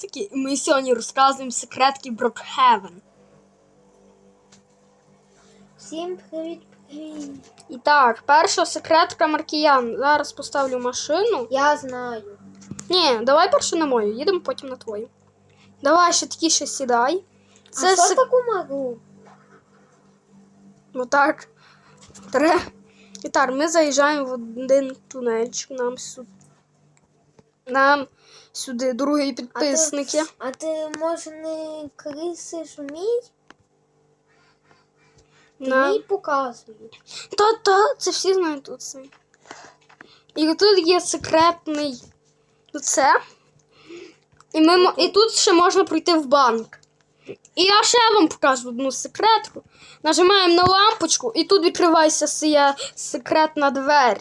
підписники, і ми сьогодні розказуємо секретки Брокхевен. Всім привіт, привіт. І так, перша секретка Маркіян. Зараз поставлю машину. Я знаю. Ні, давай першу на мою, їдемо потім на твою. Давай ще такі ще сідай. Це а що сек... таку могу? Отак. Тре. І так, ми заїжджаємо в один тунельчик. Нам сюди. Нам сюди другі підписники. А ти може не крисиш вмій? Ти Нам... мій показуєш. Та-та, це всі знають тут це. І тут є секретний це. І, ми, мо- і тут ще можна пройти в банк. І я ще вам покажу одну секретку. Нажимаємо на лампочку, і тут відкривається секретна двері.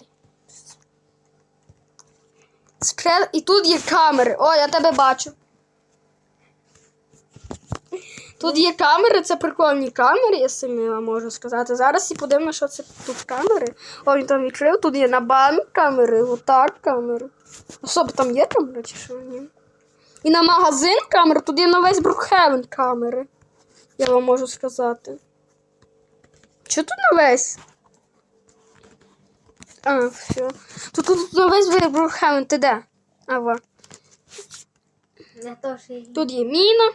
Секрет... І тут є камери. О, я тебе бачу. Тут є камери, це прикольні камери, я самі вам можу сказати. Зараз і подивимося, що це тут камери. О, він там відкрив, тут є на банк камери, отак камери. Особи там є камери чи що? Ні. І на магазин камери, тут є на весь Брукхевен камери. Я вам можу сказати. Що тут на весь? А, все. Тут, тут весь Брукхевен, ти де? То, що. Тут є міна,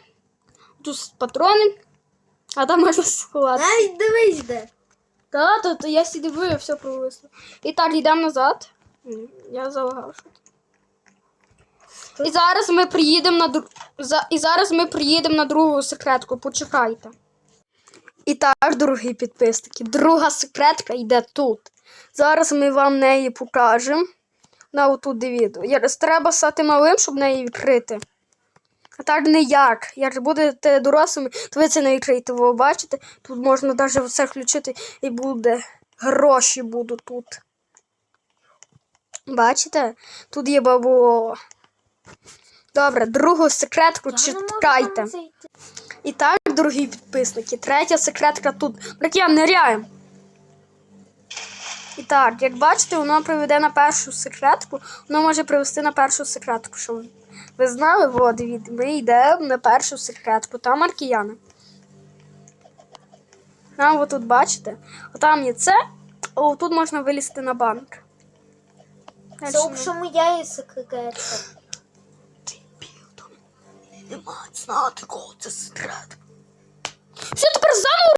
тут патрони, а там можна сховати. Навіть дивись де. Та, то, то я сі дивую, все провисло. І так, йдемо назад. Я залагав. що І зараз ми приїдемо на дру... за... І зараз ми приїдемо на другу секретку. Почекайте. І так, дорогі підписники, друга секретка йде тут. Зараз ми вам неї покажемо. На отут дивіться. Якраз треба стати малим, щоб неї відкрити. А так ніяк. Як будете дорослими, то ви це не відкриєте. Ви бачите, тут можна навіть все включити і буде. Гроші будуть тут. Бачите? Тут є бабло. Добре, другу секретку Я І так, дорогі підписники, третя секретка тут. Брак'ян, ниряємо. І так, як бачите, воно приведе на першу секретку, воно може привести на першу секретку. Що ви- знали? Во, дивіться, ми йдемо на першу секретку. Там маркіяни. Нам тут бачите? Отам є це, а тут можна вилізти на банк. Це Дальше якщо моя є секретка. Нема знати, кого це стрет. Все, тепер заново